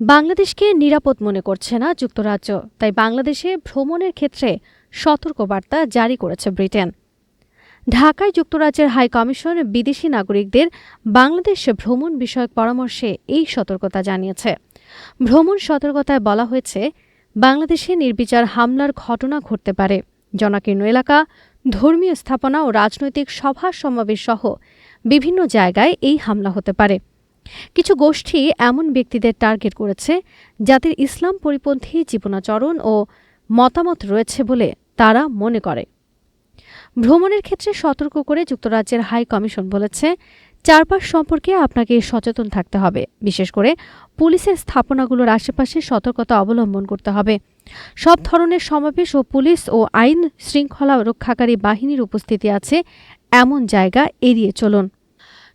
বাংলাদেশকে নিরাপদ মনে করছে না যুক্তরাজ্য, তাই বাংলাদেশে ভ্রমণের ক্ষেত্রে সতর্কবার্তা জারি করেছে ব্রিটেন। ঢাকায় যুক্তরাজ্যের হাই কমিশন বিদেশি নাগরিকদের বাংলাদেশে ভ্রমণ বিষয়ক পরামর্শে এই সতর্কতা জানিয়েছে। ভ্রমণ সতর্কতায় বলা হয়েছে, বাংলাদেশে নির্বিচার হামলার ঘটনা ঘটতে পারে। জনাকীর্ণ এলাকা, ধর্মীয় স্থাপনা ও রাজনৈতিক সভা সমাবেশ সহ বিভিন্ন জায়গায় এই হামলা হতে পারে। কিছু গোষ্ঠী এমন ব্যক্তিদের টার্গেট করেছে যাদের ইসলাম পরিপন্থী জীবনাচরণ ও মতামত রয়েছে বলে তারা মনে করে। ভ্রমণের ক্ষেত্রে সতর্ক করে যুক্তরাজ্যের হাই কমিশন বলেছে, চারপাশ সম্পর্কে আপনাকে সচেতন থাকতে হবে। বিশেষ করে পুলিশের স্থাপনাগুলোর আশেপাশে সতর্কতা অবলম্বন করতে হবে। সব ধরনের সমাবেশ ও পুলিশ ও আইন শৃঙ্খলা রক্ষাকারী বাহিনীর উপস্থিতি আছে। এমন জায়গা এড়িয়ে চলুন।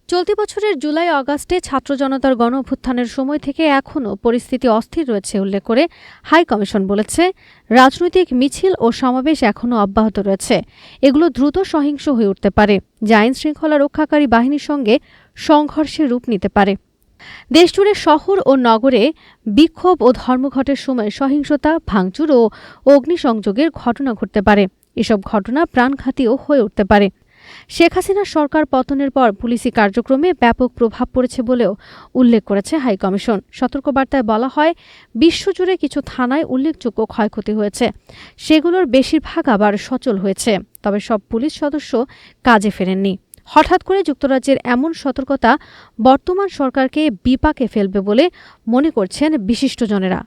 চলতি বছরের জুলাই অগাস্টে ছাত্র জনতার গণ অভ্যুত্থানের সময় থেকে এখনও পরিস্থিতি অস্থির রয়েছে উল্লেখ করে হাই কমিশন বলেছে। রাজনৈতিক মিছিল ও সমাবেশ এখনও অব্যাহত রয়েছে। এগুলো দ্রুত সহিংস হয়ে উঠতে পারে, যা আইন শৃঙ্খলা রক্ষাকারী বাহিনীর সঙ্গে সংঘর্ষের রূপ নিতে পারে। দেশজুড়ে শহর ও নগরে বিক্ষোভ ও ধর্মঘটের সময় সহিংসতা, ভাঙচুর ও অগ্নিসংযোগের ঘটনা ঘটতে পারে। এসব ঘটনা প্রাণঘাতীও হয়ে উঠতে পারে। শেখ হাসিনার সরকার পতনের পর পুলিশি কার্যক্রমে ব্যাপক প্রভাব পড়েছে বলেও উল্লেখ করেছে হাইকমিশন সতর্কবার্তায় বলা হয়, বিশ্বজুড়ে কিছু থানায় উল্লেখযোগ্য ক্ষয়ক্ষতি হয়েছে। সেগুলোর বেশিরভাগ আবার সচল হয়েছে। তবে সব পুলিশ সদস্য কাজে ফেরেননি। হঠাৎ করে যুক্তরাজ্যের এমন সতর্কতা বর্তমান সরকারকে বিপাকে ফেলবে বলে মনে করছেন বিশিষ্টজনেরা।